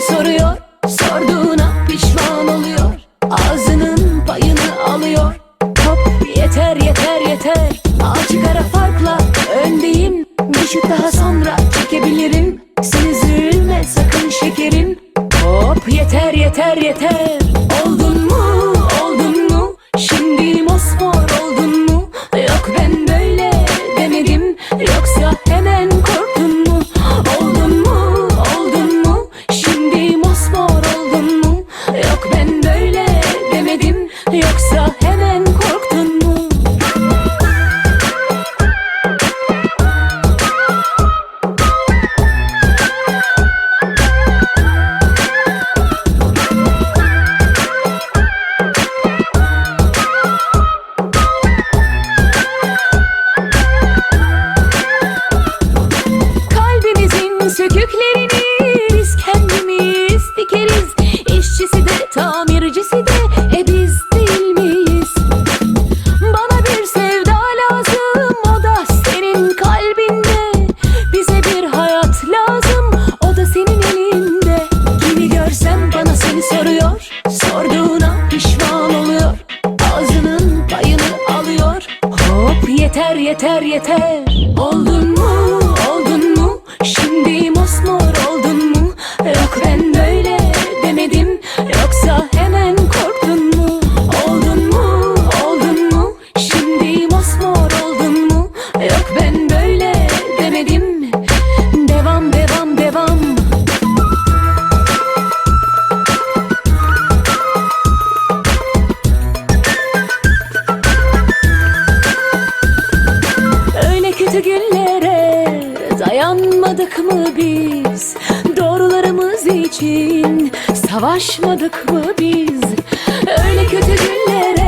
soruyor. Sorduğuna pişman oluyor. Ağzının payını alıyor. Top yeter yeter yeter. Açık ara farkla öndeyim. Bir şut daha sonra çekebilirim. Sen üzülme sakın şekerim. Hop yeter yeter yeter. Oldun mu? yeter yeter. Oldu kötü günlere dayanmadık mı biz? Doğrularımız için savaşmadık mı biz? Öyle kötü günlere